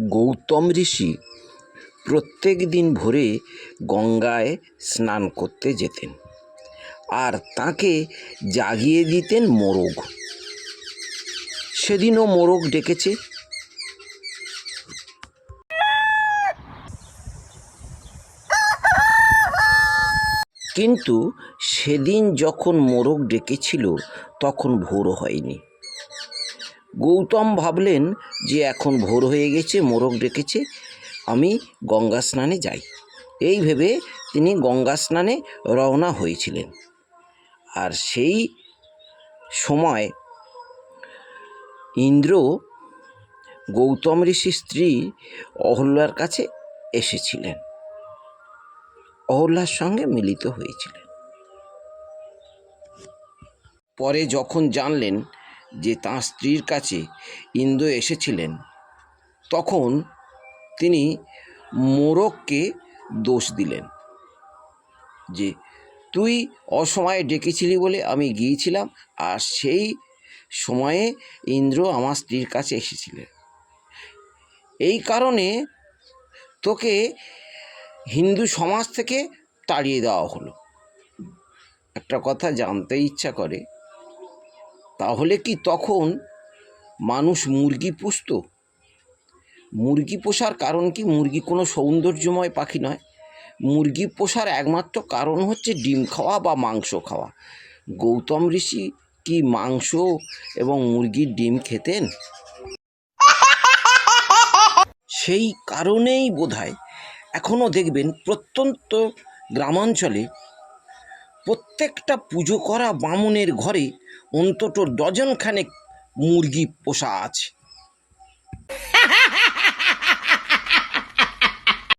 গৌতম ঋষি প্রত্যেক দিন ভোরে গঙ্গায় স্নান করতে যেতেন আর তাকে জাগিয়ে দিতেন মোরগ। সেদিনও মোরগ ডেকেছে। কিন্তু সেদিন যখন মোরগ ডেকেছিল, তখন ভোর হয়নি। গৌতম ভাবলেন যে এখন ভোর হয়ে গেছে, মোরগ ডেকেছে, আমি গঙ্গা স্নানে যাই। এই ভেবে তিনি গঙ্গা স্নানে রওনা হয়েছিলেন। আর সেই সময় ইন্দ্র গৌতম ঋষির স্ত্রী অহল্যার কাছে এসেছিলেন। অহল্যার সঙ্গে মিলিত হয়েছিলেন। পরে যখন জানলেন যে তাঁর স্ত্রীর কাছে ইন্দ্র এসেছিলেন, তখন তিনি মোরগকে দোষ দিলেন যে, তুই অসময়ে ডেকেছিলি বলে আমি গিয়েছিলাম আর সেই সময়ে ইন্দ্র আমার স্ত্রীর কাছে এসেছিলেন এই কারণে তোকে হিন্দু সমাজ থেকে তাড়িয়ে দেওয়া হলো। একটা কথা জানতে ইচ্ছা করে তাহলে কি তখন মানুষ মুরগি পুষত? মুরগি পোষার কারণ কি? মুরগি কোনো সৌন্দর্যময় পাখি নয়। মুরগি পোষার একমাত্র কারণ হচ্ছে ডিম খাওয়া বা মাংস খাওয়া। গৌতম ঋষি কি মাংস এবং মুরগির ডিম খেতেন? সেই কারণেই বোধহয় এখনও দেখবেন প্রত্যন্ত গ্রামাঞ্চলে প্রত্যেকটা পুজো করা বামুনের ঘরে অন্তত ডজনখানেক মুরগি পোষা আছে।